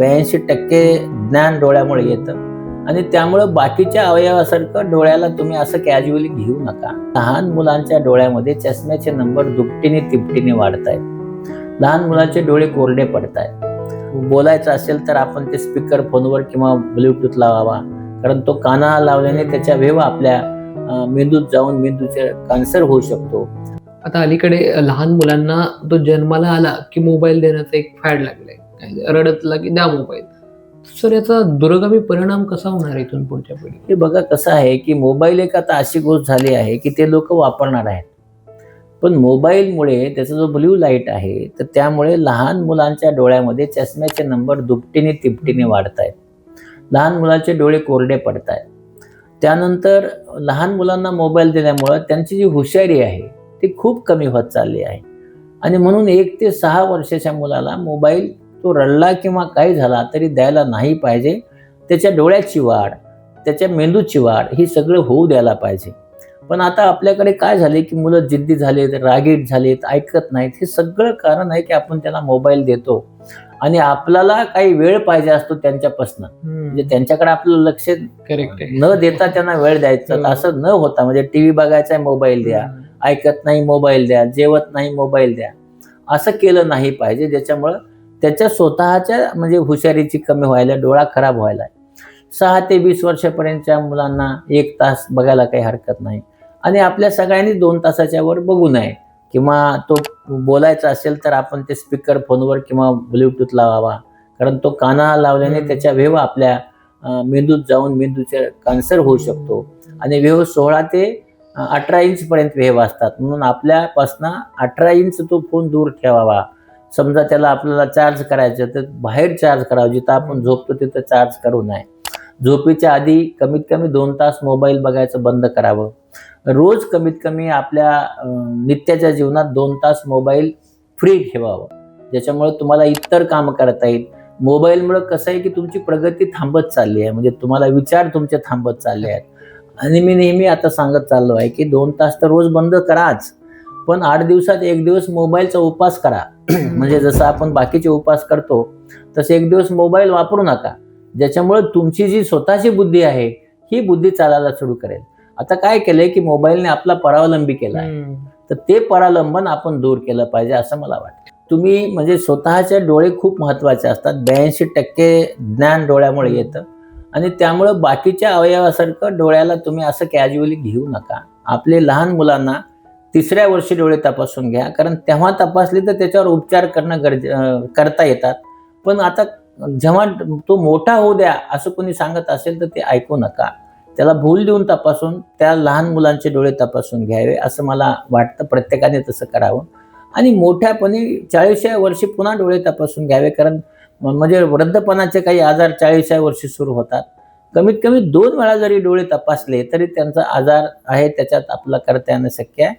ब्याऐंशी टक्के ज्ञान डोळ्यामुळे येतं. आणि त्यामुळं बाकीच्या अवयवासारखं डोळ्याला तुम्ही असं कॅज्युअली घेऊ नका. लहान मुलांच्या डोळ्यामध्ये चष्म्याचे नंबर दुपटीने तिपटीने वाढत आहेत लहान मुलांचे डोळे कोरडे पडत आहेत बोलायचं असेल तर आपण ते स्पीकर फोनवर किंवा ब्लूटूथ लावावा. कारण तो काना लावल्याने त्याच्या वेव आपल्या मेंदूत जाऊन मेंदूचे कॅन्सर होऊ शकतो. आता अलीकडे लहान मुलांना तो जन्माला आला की मोबाईल देण्याचं एक फॅड लागलंय. म्हणजे रडत की द्या मोबाईल. सर याचा दुर्गामी परिणाम कसा होणार आहे इथून पुढच्या पिढी हे बघा कसं आहे की मोबाईल एक आता अशी गोष्ट झाली आहे की ते लोक वापरणार आहेत. पण मोबाईलमुळे त्याचा जो ब्ल्यू लाइट आहे तर त्यामुळे लहान मुलांच्या डोळ्यामध्ये चष्म्याचे नंबर दुपटीने तिपटीने वाढत आहेत लहान मुलांचे डोळे कोरडे पडत आहेत त्यानंतर लहान मुलांना मोबाईल दिल्यामुळं त्यांची जी हुशारी आहे ती खूप कमी होत चालली आहे. आणि म्हणून एक ते सहा वर्षाच्या मुलाला मोबाईल तो रडला किंवा काही झाला तरी द्यायला नाही पाहिजे. त्याच्या डोळ्याची वाढ त्याच्या मेंदूची वाढ ही सगळं होऊ द्यायला पाहिजे. पण आता आपल्याकडे काय झाले की मुलं जिद्दी झालेत रागीट झालेत ऐकत नाहीत. हे सगळं कारण आहे की आपण त्यांना मोबाईल देतो. आणि आपल्याला काही वेळ पाहिजे असतो त्यांच्यापासून. म्हणजे त्यांच्याकडे आपलं लक्ष करेक्ट न देता त्यांना वेळ द्यायचा. असं न होता म्हणजे टीव्ही बघायचा मोबाईल द्या. ऐकत नाही मोबाईल द्या. जेवत नाही मोबाईल द्या. असं केलं नाही पाहिजे. ज्याच्यामुळं त्याच्या स्वतःच्या म्हणजे हुशारीची कमी व्हायला डोळा खराब व्हायला. सहा ते वीस वर्षापर्यंतच्या मुलांना एक तास बघायला काही हरकत नाही. आणि आपल्या सगळ्यांनी दोन तासाच्या वर बघू नये. किंवा तो बोलायचा असेल तर आपण ते स्पीकर फोनवर किंवा ब्लूटूथ लावावा. कारण तो कानाला लावल्याने. त्याच्या वेव आपल्या मेंदूत जाऊन मेंदूचे कॅन्सर होऊ शकतो. आणि वेव सोळा ते अठरा इंच पर्यंत वेव असतात. म्हणून आपल्यापासनं अठरा इंच तो फोन दूर ठेवावा. समजा त्याला आपल्याला चार्ज करायचं तर बाहेर चार्ज करावं. जिथं आपण झोपतो तिथं चार्ज करू नये. झोपेच्या आधी कमीत कमी दोन तास मोबाईल बघायचं बंद करावं. रोज कमीत कमी आपल्या नित्याच्या जीवनात दोन तास मोबाईल फ्री ठेवावं. ज्याच्यामुळे तुम्हाला इतर कामं करता येईल. मोबाईलमुळे कसं आहे की तुमची प्रगती थांबत चालली आहे. म्हणजे तुम्हाला विचार तुमचे थांबत चालले आहेत. आणि मी नेहमी आता सांगत चाललो आहे की दोन तास तर रोज बंद कराच. पण आठ दिवसात एक दिवस मोबाईलचा उपास करा. म्हणजे जसं आपण बाकीचे उपास करतो तसे एक दिवस मोबाईल वापरू नका. ज्याच्यामुळे तुमची जी स्वतःची बुद्धी आहे ही बुद्धी चालायला सुरू करेल. आता काय केलंय की मोबाईलने आपला परावलंबी केला आहे. तर ते परालंबन आपण दूर केलं पाहिजे असं मला वाटतं. तुम्ही म्हणजे स्वतःचे डोळे खूप महत्त्वाचे असतात. ब्याऐंशी टक्के ज्ञान डोळ्यामुळे येतं. आणि त्यामुळं बाकीच्या अवयवासारखं डोळ्याला तुम्ही असं कॅज्युअली घेऊ नका. आपले लहान मुलांना तिसऱ्या वर्षी डोळे तपासून घ्या. कारण तेव्हा तपासले तर त्याच्यावर उपचार करणं गरजे करता येतात. पण आता जेव्हा तो मोठा होऊ द्या असं कोणी सांगत असेल तर ते ऐकू नका. त्याला भूल देऊन तपासून त्या लहान मुलांचे डोळे तपासून घ्यावे असं मला वाटतं. प्रत्येकाने तसं करावं. आणि मोठ्यापणी चाळीसव्या वर्षी पुन्हा डोळे तपासून घ्यावे. कारण म्हणजे वृद्धपणाचे काही आजार चाळीसव्या वर्षी सुरू होतात. कमीत कमी दोन वेळा जरी डोळे तपासले तरी त्यांचा आजार आहे त्याच्यात आपला करता येणं शक्य आहे.